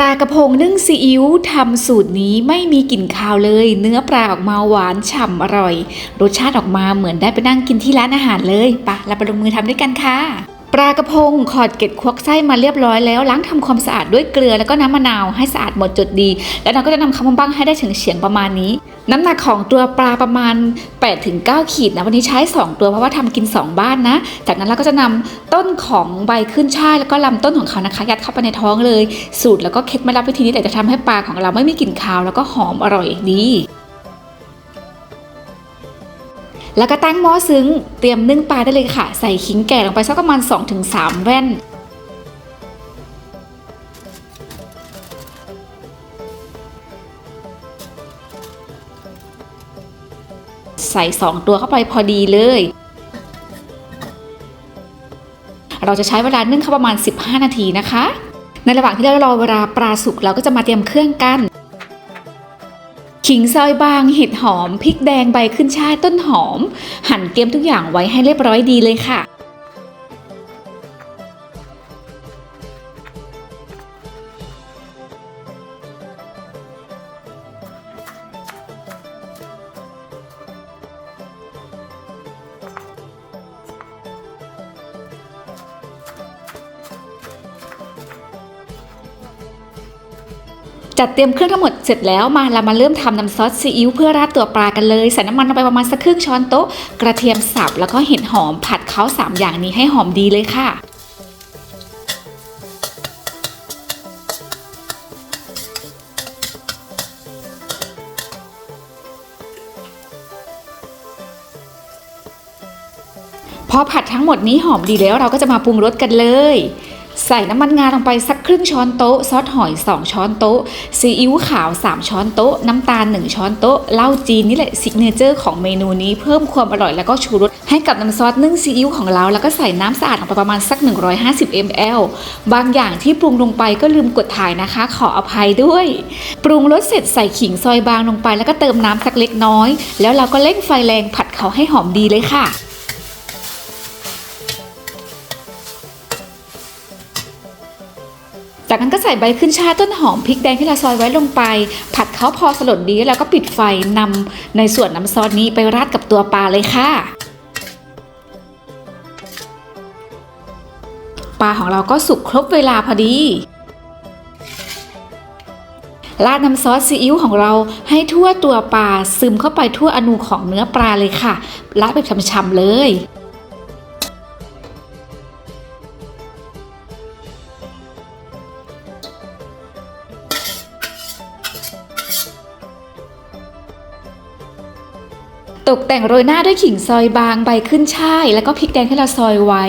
ลากระพงนึ่งซีอิ๊วทำสูตรนี้ไม่มีกลิ่นคาวเลย เนื้อปลาออกมาหวานฉ่ำอร่อย รสชาติออกมาเหมือนได้ไปนั่งกินที่ร้านอาหารเลยปะเราไปลงมือทำด้วยกันค่ะ ปลากระพงขอดเกล็ดควักไส้มาเรียบร้อยแล้วล้างทำความสะอาดด้วยเกลือแล้วก็น้ำมะนาวให้สะอาดหมดจดดี แล้วเราก็จะนำคำบ้างให้ได้เฉียงๆประมาณนี้ น้ำหนักของตัวปลาประมาณ 8-9 ขีดนะวันนี้ใช้ 2 ตัวเพราะว่าทำกิน 2 บ้านนะ จากนั้นเราก็จะนำต้นของใบขึ้นช่ายแล้วก็ลำต้นของเขานะคะยัดเข้าไปในท้องเลย สูตรแล้วก็เคล็ดไม่ลับวิธีนี้แต่จะทำให้ปลาของเราไม่มีกลิ่นคาวแล้วก็หอมอร่อยดี แล้วก็ตั้งหม้อซึ้งเตรียมนึ่งปลาได้เลยค่ะ ใส่ขิงแก่ลงไปสักประมาณ 2-3 แว่นใส่ 2 ตัวเข้าไปพอดีเลย เราจะใช้เวลานึ่งเข้าประมาณ 15 นาทีนะคะ ในระหว่างที่เรารอเวลาปลาสุกเราก็จะมาเตรียมเครื่องกัน ขิงซอยบางเห็ดหอมพริกแดงใบขึ้นช่ายต้นหอม หั่นเตรียมทุกอย่างไว้ให้เรียบร้อยดีเลยค่ะ จัดเตรียมเครื่องทั้งหมดเสร็จแล้วมาเรามาเริ่มทำน้ำซอสซีอิ๊วเพื่อราดตัวปลากันเลยใส่น้ำมันลงไปประมาณสักครึ่งช้อนโต๊ะกระเทียมสับแล้วก็เห็ดหอมผัดเขาสามอย่างนี้ให้หอมดีเลยค่ะพอผัดทั้งหมดนี้หอมดีแล้วเราก็จะมาปรุงรสกันเลย ใส่น้ำมันงาลงไปสัก รึ่งช้อนโต๊ะ ซอสหอย 2 ช้อนโต๊ะ ซีอิ๊วขาว 3 ช้อนโต๊ะ น้ำตาล 1 ช้อนโต๊ะ เหล้าจีนนี่แหละซิกเนเจอร์ของเมนูนี้เพิ่มความอร่อยแล้วก็ชูรสให้กับน้ำซอสนึ่งซีอิ๊วของเรา แล้วก็ใส่น้ำสะอาดลงไปประมาณสัก 150 ml บางอย่างที่ปรุงลงไปก็ลืมกดถ่ายนะคะ ขออภัยด้วย ปรุงรสเสร็จใส่ขิงซอยบางลงไป แล้วก็เติมน้ำสักเล็กน้อย แล้วเราก็เร่งไฟแรงผัดเขาให้หอมดีเลยค่ะ จากนั้นก็ใส่ใบขึ้นช่ายต้นหอมพริกแดงที่เราซอยไว้ลงไป ผัดเขาพอสลดดีแล้วก็ปิดไฟนำในส่วนน้ำซอสนี้ไปราดกับตัวปลาเลยค่ะปลาของเราก็สุกครบเวลาพอดี ราดน้ำซอสซีอิ๊วของเราให้ทั่วตัวปลาซึมเข้าไปทั่วอนูของเนื้อปลาเลยค่ะราดแบบช่ำๆเลย ตกแต่งโรยหน้าด้วยขิงซอยบางใบขึ้นช่าย แล้วก็พริกแดงที่เราซอยไว้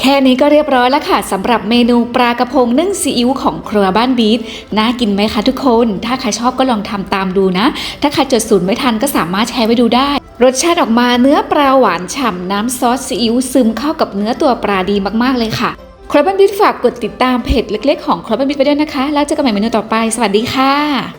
แค่นี้ก็เรียบร้อยแล้วค่ะสำหรับเมนูปลากระพงนึ่งซีอิ๊วของครัวบ้านบีทน่ากินไหมคะทุกคน ถ้าใครชอบก็ลองทำตามดูนะ ถ้าใครจดสูตรไม่ทันก็สามารถแชร์ไว้ดูได้รสชาติออกมาเนื้อปลาหวานฉ่ำน้ำซอสซีอิ๊วซึมเข้ากับเนื้อตัวปลาดีมากๆเลยค่ะ ครับบ้านบิทฝากกดติดตามเพจเล็กๆของครับบ้านบิทไปด้วยนะคะ แล้วเจอกันใหม่เมนูต่อไป สวัสดีค่ะ